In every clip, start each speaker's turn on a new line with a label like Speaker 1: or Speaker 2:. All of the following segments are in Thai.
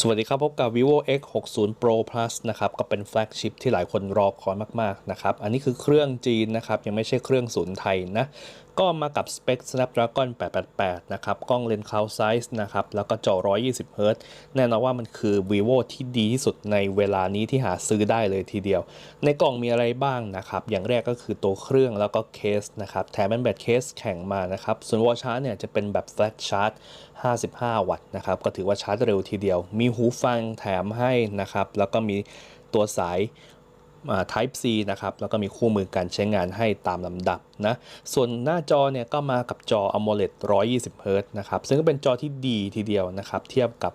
Speaker 1: สวัสดีครับ พบกับ vivo x 6 0 pro plus นะครับ ก็เป็นแฟลกชิพที่หลายคนรอคอยมาก ๆ นะครับ อันนี้คือเครื่องจีนนะครับ ยังไม่ใช่เครื่องศูนย์ไทยนะ ก็มากับสเปค Snapdragon 888 นะครับ กล้องเลนส์ cloud size นะครับ แล้วก็จอ 120 Hz แน่นอนว่ามันคือ vivo ที่ดีที่สุดในเวลานี้ที่หาซื้อได้เลยทีเดียว ในกล่องมีอะไรบ้างนะครับ อย่างแรกก็คือตัวเครื่องแล้วก็เคสนะครับ แถมเป็นแบตเคสแข็งมานะครับ ส่วนวอชาร์จเนี่ยจะเป็นแบบ flat charge 55 วัตต์นะครับ ก็ถือว่าชาร์จเร็วทีเดียวมีีหูฟังแถมให้นะครับ แล้วก็มีตัวสาย Type C นะครับ แล้วก็มีคู่มือการใช้งานให้ตามลำดับนะ ส่วนหน้าจอเนี่ยก็มากับจอ AMOLED 120 Hz นะครับ ซึ่งก็เป็นจอที่ดีทีเดียวนะครับ เทียบกับ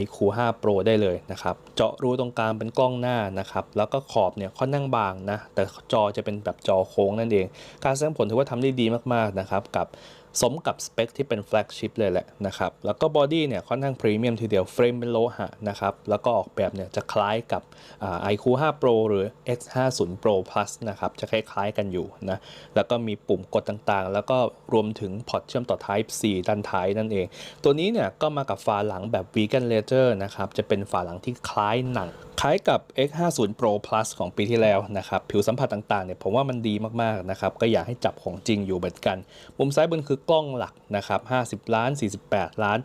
Speaker 1: iQ 5 Pro ได้เลยนะครับ เจาะรูตรงกลางเป็นกล้องหน้านะครับ แล้วก็ขอบเนี่ยค่อนข้างบางนะ แต่จอจะเป็นแบบจอโค้งนั่นเอง การแสดงผลถือว่าทำได้ดีมากๆนะครับกับ สมกับสเปคที่เป็นแฟลกชิพเลยแหละนะครับ แล้วก็บอดี้เนี่ยค่อนข้างพรีเมียมทีเดียว เฟรมเป็นโลหะนะครับ แล้วก็ออกแบบเนี่ยจะคล้ายกับไอ่า iQ 5 Pro หรือ X50 Pro Plus นะครับ จะคล้ายๆกันอยู่นะ แล้วก็มีปุ่มกดต่างๆ แล้วก็รวมถึงพอร์ตเชื่อมต่อ Type C ด้านท้ายนั่นเอง ตัวนี้เนี่ยก็มากับฝาหลังแบบ Vegan Leather นะครับ จะเป็นฝาหลังที่คล้ายหนังคล้ายกับ X50 Pro Plus ของปีที่แล้วนะครับ ผิวสัมผัสต่างๆเนี่ยผมว่ามันดีมากๆนะครับ ก็อยากให้จับของจริงอยู่เหมือนกัน มุมซ้ายบนคือกล้องหลักนะครับ50 ล้าน 48 ล้าน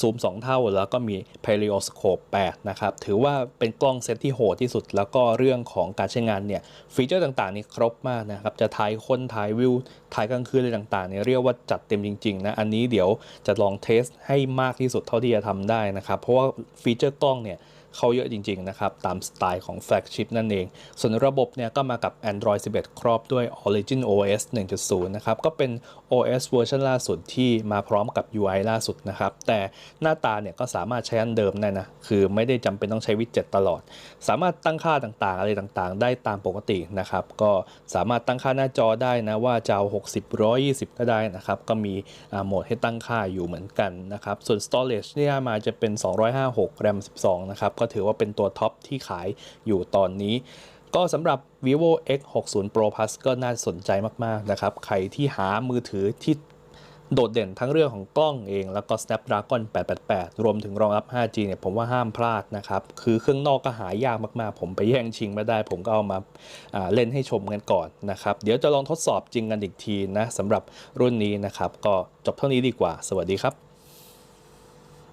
Speaker 1: ซูม 2 เท่า แล้วก็มี Periscope 8 นะครับ ถือว่าเป็นกล้องเซตที่โหดที่สุด แล้วก็เรื่องของการใช้งานเนี่ย ฟีเจอร์ต่างๆ นี่ครบมากนะครับ จะถ่ายคนถ่ายวิว ถ่ายกลางคืนอะไรต่างๆเนี่ยเรียกว่าจัดเต็มจริงๆนะ อันนี้เดี๋ยวจะลองเทสให้มากที่สุดเท่าที่จะทำได้นะครับ เพราะว่าฟีเจอร์กล้องเนี่ย เขาเยอะจริง ๆ นะครับ ตามสไตล์ของแฟลกชิพนั่นเอง ส่วนระบบเนี่ยก็มากับ Android 11 ครอบด้วย Origin OS 1.0 นะครับ ก็เป็น OS เวอร์ชันล่าสุดที่มาพร้อมกับ UI ล่าสุดนะครับ แต่หน้าตาเนี่ยก็สามารถใช้อันเดิมได้นะ คือไม่ได้จำเป็นต้องใช้วิดเจ็ตตลอด สามารถตั้งค่าต่างๆ อะไรต่างๆ ได้ตามปกตินะครับ ก็สามารถตั้งค่าหน้าจอได้นะว่าจะเอา60 120 ก็ได้นะครับ ก็มีโหมดให้ตั้งค่าอยู่เหมือนกันนะครับ ส่วน storage เนี่ยมาจะเป็น 256 RAM 12 นะครับก็ถือว่าเป็นตัวท็อปที่ขายอยู่ตอนนี้ ก็สำหรับ vivo x 6 0 pro plus ก็น่าสนใจมาก ๆ นะครับ ใครที่หามือถือที่โดดเด่นทั้งเรื่องของกล้องเอง แล้วก็ Snapdragon 888 รวมถึงรองรับ 5G เนี่ยผมว่าห้ามพลาดนะครับ คือเครื่องนอกก็หายากมากๆ ผมไปแย่งชิงมาได้ ผมก็เอามาาเล่นให้ชมกันก่อนนะครับ เดี๋ยวจะลองทดสอบจริงกันอีกทีนะสำหรับรุ่นนี้นะครับ ก็จบเท่านี้ดีกว่า สวัสดีครับ